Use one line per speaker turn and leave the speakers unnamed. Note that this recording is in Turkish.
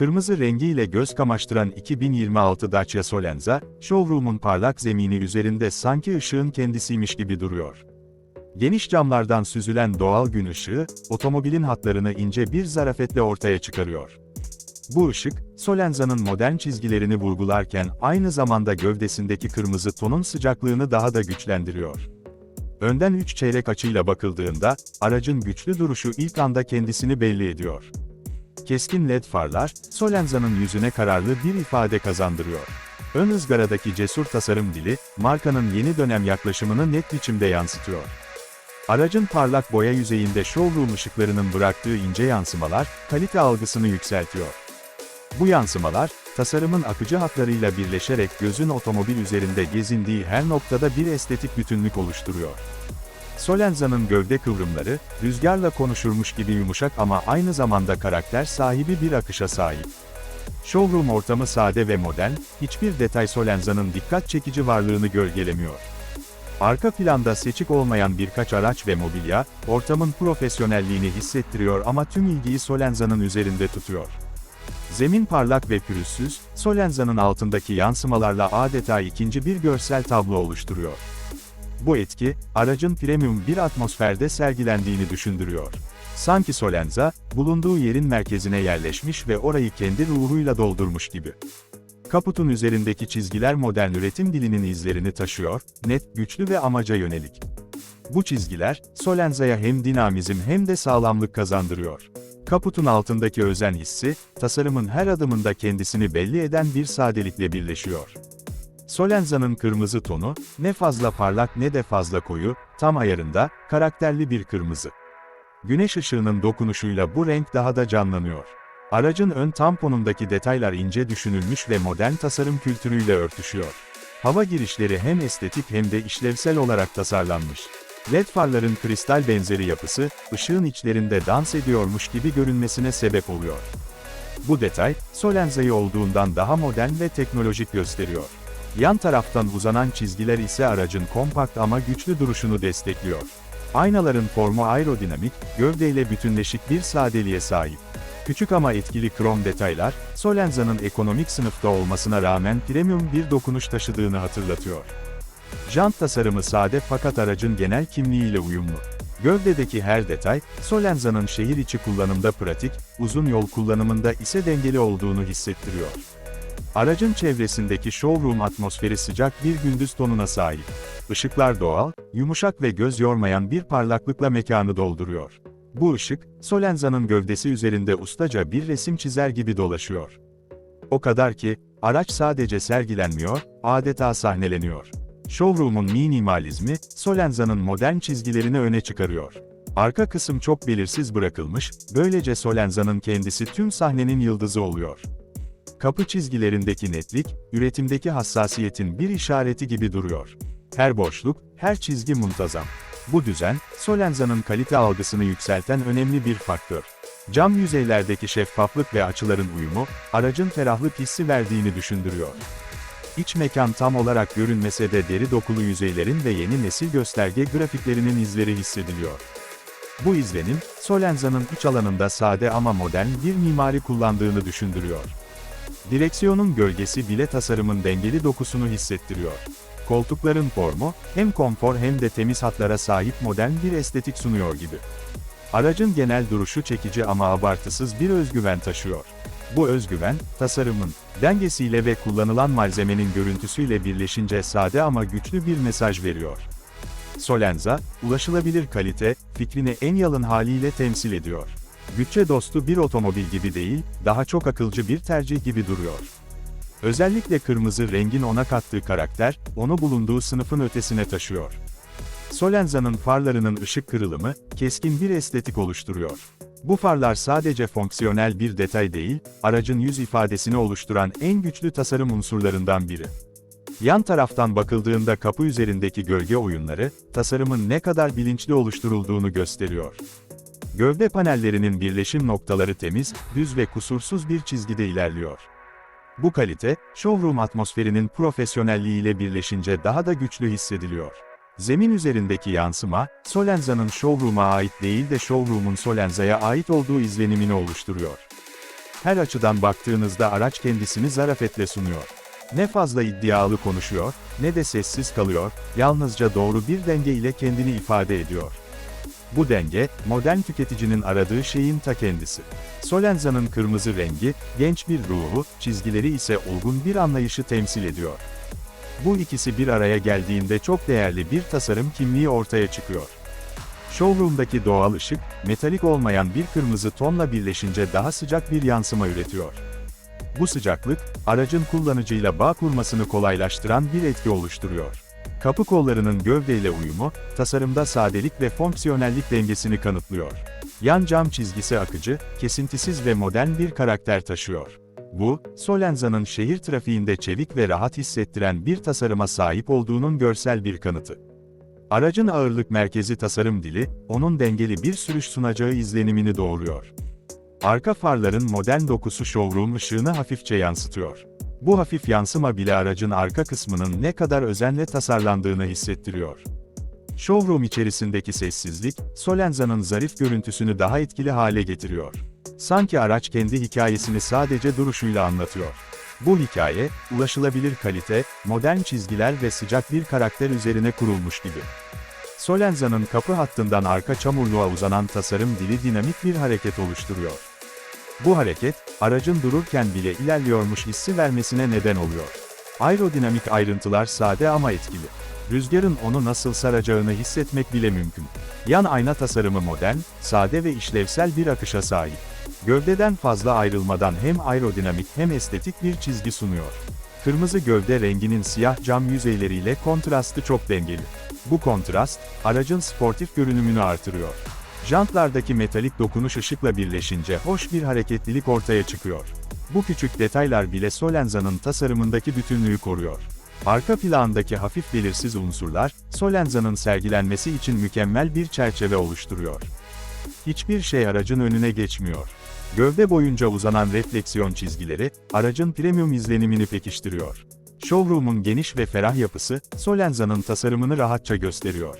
Kırmızı rengiyle göz kamaştıran 2026 Dacia Solenza, showroom'un parlak zemini üzerinde sanki ışığın kendisiymiş gibi duruyor. Geniş camlardan süzülen doğal gün ışığı, otomobilin hatlarını ince bir zarafetle ortaya çıkarıyor. Bu ışık, Solenza'nın modern çizgilerini vurgularken aynı zamanda gövdesindeki kırmızı tonun sıcaklığını daha da güçlendiriyor. Önden 3 çeyrek açıyla bakıldığında, aracın güçlü duruşu ilk anda kendisini belli ediyor. Keskin led farlar, Solenza'nın yüzüne kararlı bir ifade kazandırıyor. Ön ızgaradaki cesur tasarım dili, markanın yeni dönem yaklaşımını net biçimde yansıtıyor. Aracın parlak boya yüzeyinde showroom ışıklarının bıraktığı ince yansımalar, kalite algısını yükseltiyor. Bu yansımalar, tasarımın akıcı hatlarıyla birleşerek gözün otomobil üzerinde gezindiği her noktada bir estetik bütünlük oluşturuyor. Solenza'nın gövde kıvrımları, rüzgarla konuşurmuş gibi yumuşak ama aynı zamanda karakter sahibi bir akışa sahip. Showroom ortamı sade ve modern, hiçbir detay Solenza'nın dikkat çekici varlığını gölgelemiyor. Arka planda seçik olmayan birkaç araç ve mobilya, ortamın profesyonelliğini hissettiriyor ama tüm ilgiyi Solenza'nın üzerinde tutuyor. Zemin parlak ve pürüzsüz, Solenza'nın altındaki yansımalarla adeta ikinci bir görsel tablo oluşturuyor. Bu etki, aracın premium bir atmosferde sergilendiğini düşündürüyor. Sanki Solenza, bulunduğu yerin merkezine yerleşmiş ve orayı kendi ruhuyla doldurmuş gibi. Kaputun üzerindeki çizgiler modern üretim dilinin izlerini taşıyor, net, güçlü ve amaca yönelik. Bu çizgiler, Solenza'ya hem dinamizm hem de sağlamlık kazandırıyor. Kaputun altındaki özen hissi, tasarımın her adımında kendisini belli eden bir sadelikle birleşiyor. Solenza'nın kırmızı tonu, ne fazla parlak ne de fazla koyu, tam ayarında, karakterli bir kırmızı. Güneş ışığının dokunuşuyla bu renk daha da canlanıyor. Aracın ön tamponundaki detaylar ince düşünülmüş ve modern tasarım kültürüyle örtüşüyor. Hava girişleri hem estetik hem de işlevsel olarak tasarlanmış. LED farların kristal benzeri yapısı, ışığın içlerinde dans ediyormuş gibi görünmesine sebep oluyor. Bu detay, Solenza'yı olduğundan daha modern ve teknolojik gösteriyor. Yan taraftan uzanan çizgiler ise aracın kompakt ama güçlü duruşunu destekliyor. Aynaların formu aerodinamik, gövdeyle bütünleşik bir sadeliğe sahip. Küçük ama etkili krom detaylar, Solenza'nın ekonomik sınıfta olmasına rağmen premium bir dokunuş taşıdığını hatırlatıyor. Jant tasarımı sade fakat aracın genel kimliğiyle uyumlu. Gövdedeki her detay, Solenza'nın şehir içi kullanımda pratik, uzun yol kullanımında ise dengeli olduğunu hissettiriyor. Aracın çevresindeki showroom atmosferi sıcak bir gündüz tonuna sahip. Işıklar doğal, yumuşak ve göz yormayan bir parlaklıkla mekanı dolduruyor. Bu ışık, Solenza'nın gövdesi üzerinde ustaca bir resim çizer gibi dolaşıyor. O kadar ki, araç sadece sergilenmiyor, adeta sahneleniyor. Showroom'un minimalizmi, Solenza'nın modern çizgilerini öne çıkarıyor. Arka kısım çok belirsiz bırakılmış, böylece Solenza'nın kendisi tüm sahnenin yıldızı oluyor. Kapı çizgilerindeki netlik, üretimdeki hassasiyetin bir işareti gibi duruyor. Her boşluk, her çizgi muntazam. Bu düzen, Solenza'nın kalite algısını yükselten önemli bir faktör. Cam yüzeylerdeki şeffaflık ve açıların uyumu, aracın ferahlık hissi verdiğini düşündürüyor. İç mekan tam olarak görünmese de deri dokulu yüzeylerin ve yeni nesil gösterge grafiklerinin izleri hissediliyor. Bu izlenim, Solenza'nın iç alanında sade ama modern bir mimari kullandığını düşündürüyor. Direksiyonun gölgesi bile tasarımın dengeli dokusunu hissettiriyor. Koltukların formu, hem konfor hem de temiz hatlara sahip modern bir estetik sunuyor gibi. Aracın genel duruşu çekici ama abartısız bir özgüven taşıyor. Bu özgüven, tasarımın, dengesiyle ve kullanılan malzemenin görüntüsüyle birleşince sade ama güçlü bir mesaj veriyor. Solenza, ulaşılabilir kalite, fikrini en yalın haliyle temsil ediyor. Bütçe dostu bir otomobil gibi değil, daha çok akılcı bir tercih gibi duruyor. Özellikle kırmızı rengin ona kattığı karakter, onu bulunduğu sınıfın ötesine taşıyor. Solenza'nın farlarının ışık kırılımı, keskin bir estetik oluşturuyor. Bu farlar sadece fonksiyonel bir detay değil, aracın yüz ifadesini oluşturan en güçlü tasarım unsurlarından biri. Yan taraftan bakıldığında kapı üzerindeki gölge oyunları, tasarımın ne kadar bilinçli oluşturulduğunu gösteriyor. Gövde panellerinin birleşim noktaları temiz, düz ve kusursuz bir çizgide ilerliyor. Bu kalite, showroom atmosferinin profesyonelliğiyle birleşince daha da güçlü hissediliyor. Zemin üzerindeki yansıma, Solenza'nın showroom'a ait değil de showroom'un Solenza'ya ait olduğu izlenimini oluşturuyor. Her açıdan baktığınızda araç kendisini zarafetle sunuyor. Ne fazla iddialı konuşuyor, ne de sessiz kalıyor, yalnızca doğru bir denge ile kendini ifade ediyor. Bu denge, modern tüketicinin aradığı şeyin ta kendisi. Solenza'nın kırmızı rengi, genç bir ruhu, çizgileri ise olgun bir anlayışı temsil ediyor. Bu ikisi bir araya geldiğinde çok değerli bir tasarım kimliği ortaya çıkıyor. Showroom'daki doğal ışık, metalik olmayan bir kırmızı tonla birleşince daha sıcak bir yansıma üretiyor. Bu sıcaklık, aracın kullanıcıyla bağ kurmasını kolaylaştıran bir etki oluşturuyor. Kapı kollarının gövdeyle uyumu, tasarımda sadelik ve fonksiyonellik dengesini kanıtlıyor. Yan cam çizgisi akıcı, kesintisiz ve modern bir karakter taşıyor. Bu, Solenza'nın şehir trafiğinde çevik ve rahat hissettiren bir tasarıma sahip olduğunun görsel bir kanıtı. Aracın ağırlık merkezi tasarım dili, onun dengeli bir sürüş sunacağı izlenimini doğuruyor. Arka farların modern dokusu showroom ışığını hafifçe yansıtıyor. Bu hafif yansıma bile aracın arka kısmının ne kadar özenle tasarlandığını hissettiriyor. Showroom içerisindeki sessizlik, Solenza'nın zarif görüntüsünü daha etkili hale getiriyor. Sanki araç kendi hikayesini sadece duruşuyla anlatıyor. Bu hikaye, ulaşılabilir kalite, modern çizgiler ve sıcak bir karakter üzerine kurulmuş gibi. Solenza'nın kapı hattından arka çamurluğa uzanan tasarım dili dinamik bir hareket oluşturuyor. Bu hareket, aracın dururken bile ilerliyormuş hissi vermesine neden oluyor. Aerodinamik ayrıntılar sade ama etkili. Rüzgarın onu nasıl saracağını hissetmek bile mümkün. Yan ayna tasarımı modern, sade ve işlevsel bir akışa sahip. Gövdeden fazla ayrılmadan hem aerodinamik hem estetik bir çizgi sunuyor. Kırmızı gövde renginin siyah cam yüzeyleriyle kontrastı çok dengeli. Bu kontrast, aracın sportif görünümünü artırıyor. Jantlardaki metalik dokunuş ışıkla birleşince hoş bir hareketlilik ortaya çıkıyor. Bu küçük detaylar bile Solenza'nın tasarımındaki bütünlüğü koruyor. Arka plandaki hafif belirsiz unsurlar, Solenza'nın sergilenmesi için mükemmel bir çerçeve oluşturuyor. Hiçbir şey aracın önüne geçmiyor. Gövde boyunca uzanan refleksiyon çizgileri, aracın premium izlenimini pekiştiriyor. Showroom'un geniş ve ferah yapısı, Solenza'nın tasarımını rahatça gösteriyor.